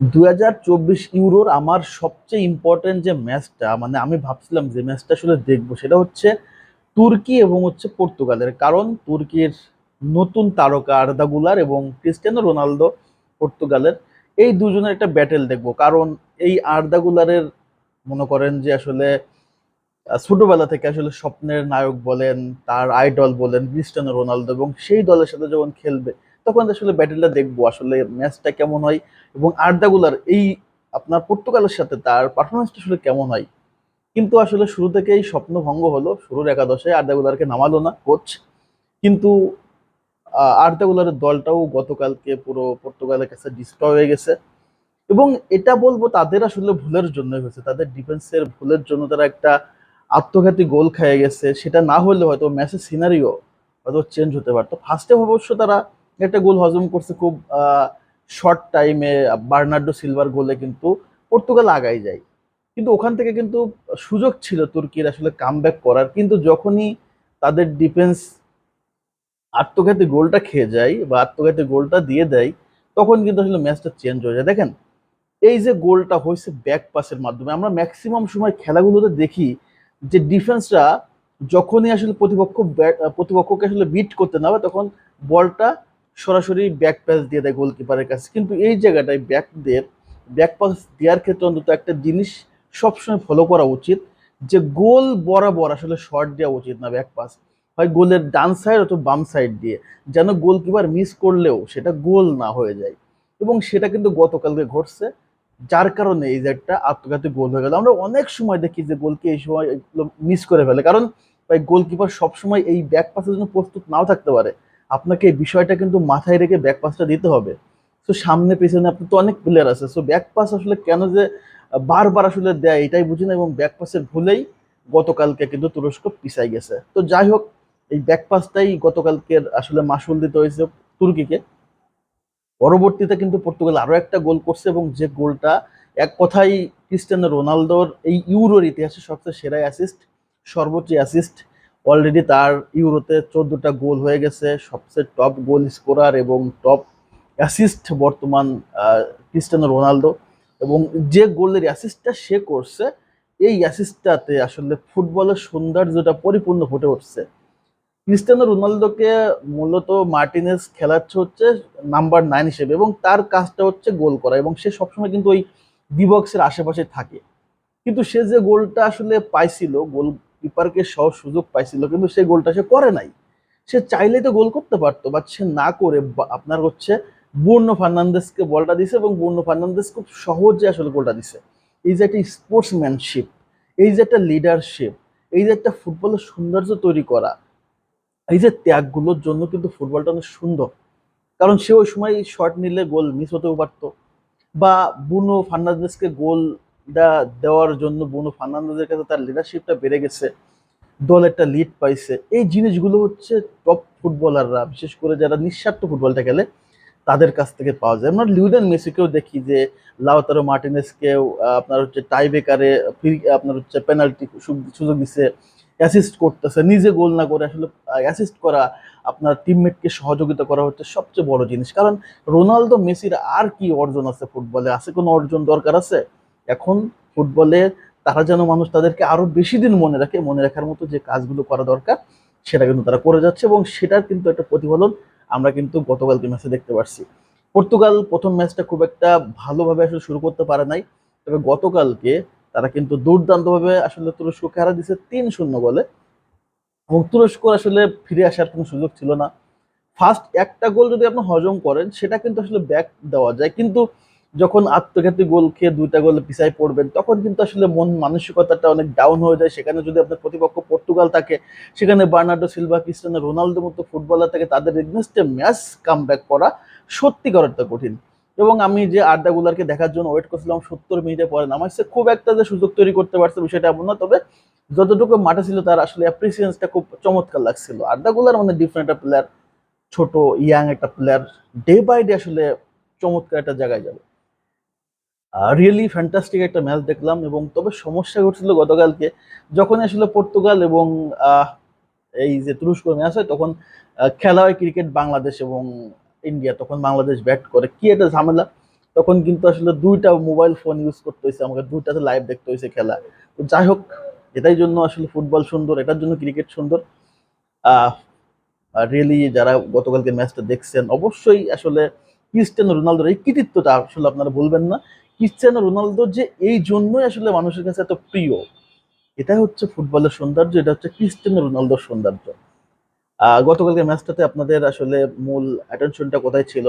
দু হাজার চব্বিশ ইউরোর আমার সবচেয়ে ইম্পর্টেন্ট যে ম্যাচটা মানে আমি ভাবছিলাম যে ম্যাচটা আসলে দেখব, সেটা হচ্ছে তুর্কি এবং হচ্ছে পর্তুগালের। কারণ তুর্কির নতুন তারকা আর্দা গুলার এবং ক্রিস্টিয়ানো রোনালদো পর্তুগালের, এই দুজনের একটা ব্যাটেল দেখব। কারণ এই আর্দা গুলারের মনে করেন যে আসলে ছোটবেলা থেকে আসলে স্বপ্নের নায়ক বলেন, তার আইডল বলেন ক্রিস্টিয়ানো রোনালদো এবং সেই দলের সাথে যখন খেলবে তখন আসলে ব্যাটেলটা দেখব, আসলে ম্যাচটা কেমন হয় এবং আর্দাগুলার এই আপনার পর্তুগালের সাথে তার পারফরমেন্সটা আসলে কেমন হয়। কিন্তু আসলে শুরু থেকেই স্বপ্ন ভঙ্গ হলো, শুরুর একাদশে আর্দাগুলারকে নামালো না কোচ কিন্তু আর্দাগুলারের দলটাও গতকালকে পুরো পর্তুগালের কাছে ডিস্ট্রয় হয়ে গেছে। এবং এটা বলব তাদের আসলে ভুলের জন্য হয়েছে। তাদের ডিফেন্সের ভুলের জন্য তারা একটা আত্মঘাতী গোল খেয়ে গেছে। সেটা না হলে হয়তো ম্যাচের সিনারিও হয়তো চেঞ্জ হতে পারতো। ফার্স্টে অবশ্য তারা একটা গোল হজম করছে খুব শর্ট টাইমে বার্নার্ডো সিলভার গোলে কিন্তু পর্তুগাল আগাই যায়। কিন্তু ওখান থেকে কিন্তু সুযোগ ছিল তুর্কির আসলে কামব্যাক করার। কিন্তু যখনই তাদের ডিফেন্স আত্মঘাতী গোলটা খেয়ে যায় বা আত্মঘাতী গোলটা দিয়ে দেয়, তখন কিন্তু আসলে ম্যাচটা চেঞ্জ হয়ে যায়। দেখেন, এই যে গোলটা হয়েছে ব্যাক পাসের মাধ্যমে, আমরা ম্যাক্সিমাম সময় খেলাগুলোতে দেখি যে ডিফেন্সরা যখনই আসলে প্রতিপক্ষ প্রতিপক্ষকে আসলে বিট করতে না তখন বলটা সরাসরি ব্যাক পাস দিয়ে দেয় গোলকিপারের কাছে। কিন্তু এই জায়গাটায় ব্যাকদের ব্যাক পাস দেওয়ার ক্ষেত্রে অন্তত একটা জিনিস সবসময় ফলো করা উচিত, যে গোল বরাবর আসলে শর্ট দেওয়া উচিত না ব্যাক পাস হয় গোলের ডান সাইড অথবা বাম সাইড দিয়ে, যেন গোলকিপার মিস করলেও সেটা গোল না হয়ে যায়। এবং সেটা কিন্তু গতকালকে ঘটছে, যার কারণে এই যে একটা আত্মঘাতী গোল হয়ে গেল। আমরা অনেক সময় দেখি যে গোলকে এই সময় মিস করে ফেলে। কারণ গোলকিপার সবসময় এই ব্যাক পাসের জন্য প্রস্তুত নাও থাকতে পারে। আপনাকে এই বিষয়টা কিন্তু মাথায় রেখে ব্যাক পাসটা দিতে হবে। তো সামনে, পেছনে আপনার তো অনেক প্লেয়ার আছে। সো ব্যাক পাস আসলে কেন যে বারবার আসলে দেয় এটাই বুঝি না এবং ব্যাক পাসের ভুলেই গতকালকে কিন্তু তুরস্ক পিছাই গেছে। তো যাই হোক, এই ব্যাক পাসটাই গতকালকের আসলে মাসুল দিতে হয়েছে তুর্কিকে। পরবর্তীতে কিন্তু পর্তুগাল আরও একটা গোল করছে এবং যে গোলটা এক কথাই ক্রিস্টিয়ানো রোনালদোর এই ইউরোর ইতিহাসে সবচেয়ে সেরা অ্যাসিস্ট সর্বোচ্চ অ্যাসিস্ট অলরেডি তার ইউরোতে চোদ্দটা গোল হয়ে গেছে। সবচেয়ে টপ গোল স্কোরার এবং টপ অ্যাসিস্ট বর্তমান আহ, ক্রিস্টিয়ানো রোনালদো। এবং যে গোলের অ্যাসিস্টটা সে করছে এই অ্যাসিস্টটাতে আসলে ফুটবলের সৌন্দর্যটা পরিপূর্ণ ফুটে উঠছে। ক্রিস্টিয়ানো রোনালদোকে মূলত মার্টিনেজ খেলাচ্ছে হচ্ছে নাম্বার নাইন হিসেবে এবং তার কাজটা হচ্ছে গোল করা এবং সে সবসময় কিন্তু ওই ডিবক্সের আশেপাশে থাকে। কিন্তু সে যে গোলটা আসলে পাইছিল গোল কিপারকে সহ সুযোগ পাইছিল, কিন্তু সেই গোলটা সে করে নাই। সে চাইলে তো গোল করতে পারতো বাট সে না করে বা- আপনার হচ্ছে বুর্নো ফার্নান্দেসকে বলটা দিছে এবং বুর্নো ফার্নান্দেস খুব সহজে আসলে গোলটা দিছে। এই যে একটা স্পোর্টসম্যানশিপ এই যে একটা লিডারশিপ এই যে একটা ফুটবলের সৌন্দর্য তৈরি করা, এই যে ত্যাগগুলোর জন্য কিন্তু ফুটবলটা অনেক সুন্দর। কারণ সে ওই সময় শর্ট নিলে গোল মিস হতেও পারতো, বা বুনো ফার্নান্দেসকে গোলটা দেওয়ার জন্য বুনো ফার্নান্দেজের কাছে তার লিডারশিপটা বেড়ে গেছে, দল একটা লিড পাইছে। এই জিনিসগুলো হচ্ছে টপ ফুটবলাররা বিশেষ করে যারা নিঃস্বার্থ ফুটবলটা খেলে, তাদের কাছ থেকে পাওয়া যায়। আমরা লিউডেন মেসিকেও দেখি যে, লাউতারো মার্টিনেসকেও আপনার হচ্ছে টাই বেকারে আপনার হচ্ছে পেনাল্টি সুযোগ দিছে অ্যাসিস্ট করতেছে, নিজে গোল না করে আসলে অ্যাসিস্ট করা, আপনার টিমমেটকে সহযোগিতা করা হচ্ছে সবচেয়ে বড় জিনিস। কারণ রোনালদো, মেসির আর কি অর্জন আছে ফুটবলে আছে কোনো অর্জন দরকার আছে? এখন ফুটবলে তারা যেন মানুষ তাদেরকে আরও বেশি দিন মনে রাখে, মনে রাখার মতো যে কাজগুলো করা দরকার, সেটা কিন্তু তারা করে যাচ্ছে এবং সেটার কিন্তু একটা প্রতিফলন আমরা কিন্তু গতকালকে ম্যাচে দেখতে পারছি। পর্তুগাল প্রথম ম্যাচটা খুব একটা ভালোভাবে আসলে শুরু করতে পারে নাই, তবে গতকালকে তারা কিন্তু দুর্দান্তভাবে আসলে তুরস্ককে হারা দিছে তিন শূন্য বলে এবং তুরস্ক আসলে ফিরে আসার কোনো সুযোগ ছিল না। ফার্স্ট একটা গোল যদি আপনি হজম করেন, সেটা কিন্তু আসলে ব্যাক দেওয়া যায়। কিন্তু যখন আত্মঘাতী গোল খেয়ে দুইটা গোল পিছায় পড়বেন, তখন কিন্তু আসলে মন মানসিকতাটা অনেক ডাউন হয়ে যায়। সেখানে যদি আপনার প্রতিপক্ষ পর্তুগাল থাকে, সেখানে বার্নার্ডো সিলভা, ক্রিস্টিয়ানো রোনালদো মতো ফুটবলার থাকে, তাদের এগনেস্টে ম্যাচ কাম করা সত্যিকার একটা কঠিন। এবং আমি যে আড্ডা গুলারকে দেখার জন্য ওয়েট করছিলাম, সত্তর মিনিটে পরে নামার সে খুব একটা যে সুযোগ তৈরি করতে পারছে বিষয়টা এমন না, তবে যতটুকু মাঠে ছিল তার আসলে অ্যাপ্রিসিয়েন্সটা খুব চমৎকার লাগছিল। আড্ডা গুলার মানে ডিফারেন্ট একটা প্লেয়ার ছোট ইয়াং একটা প্লেয়ার ডে বাই ডে আসলে চমৎকার একটা জায়গায় যাবে। রিয়েলি ফ্যান্টাস্টিক একটা ম্যাচ দেখলাম এবং তবে সমস্যা ঘটছিল গতকালকে। যখন আসলে পর্তুগাল এবং এই যে তুরস্ক ম্যাচ হয়, তখন খেলা হয় ক্রিকেট বাংলাদেশ এবং ইন্ডিয়া তখন বাংলাদেশ ব্যাট করে। কি একটা ঝামেলা। তখন কিন্তু আসলে দুইটা মোবাইল ফোন ইউজ করতে হয়েছে, আমাকে দুইটাতে লাইভ দেখতে হয়েছে খেলা। তো যাই হোক, এটাই জন্য আসলে ফুটবল সুন্দর, এটার জন্য ক্রিকেট সুন্দর। রিয়েলি যারা গতকালকে ম্যাচটা দেখছেন, অবশ্যই আসলে ক্রিস্টিয়ানো রোনালদোর এই কৃতিত্বটা আসলে আপনারা বলবেন না। ক্রিস্টিয়ানো রোনালদো যে এই জন্যই আসলে মানুষের কাছে এত প্রিয়, এটাই হচ্ছে ফুটবলের সৌন্দর্য, এটা হচ্ছে ক্রিস্টিয়ানো রোনালদোর সৌন্দর্য। গতকালকে ম্যাচটাতে আপনাদের আসলে মূল অ্যাটেনশনটা কোথায় ছিল?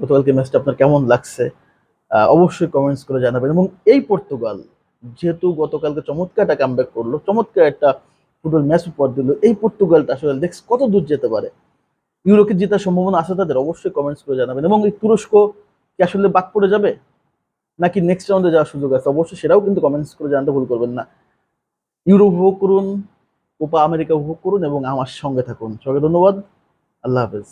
গতকালকে ম্যাচটা আপনার কেমন লাগছে? অবশ্যই কমেন্টস করে জানাবেন। এবং এই পর্তুগাল, যেহেতু গতকালকে চমৎকার একটা কামব্যাক করল, চমৎকার একটা ফুটবল ম্যাচ উপহার দিল, এই পর্তুগালটা আসলে দেখছ কত দূর যেতে পারে? ইউরোকে জেতার সম্ভাবনা আছে তাদের, অবশ্যই কমেন্টস করে জানাবেন। এবং এই তুরস্ক কি আসলে বাদ পড়ে যাবে? নাকি নেক্সট রাউন্ডে যাওয়ার সুযোগ আছে? অবশ্যই সেটাও কিন্তু কমেন্টস করে জানতে ভুল করবেন না। ইউরোপ উপভোগ করুন কোপা আমেরিকা উপভোগ করুন এবং আমার সঙ্গে থাকুন। সবাইকে ধন্যবাদ। আল্লাহ হাফেজ।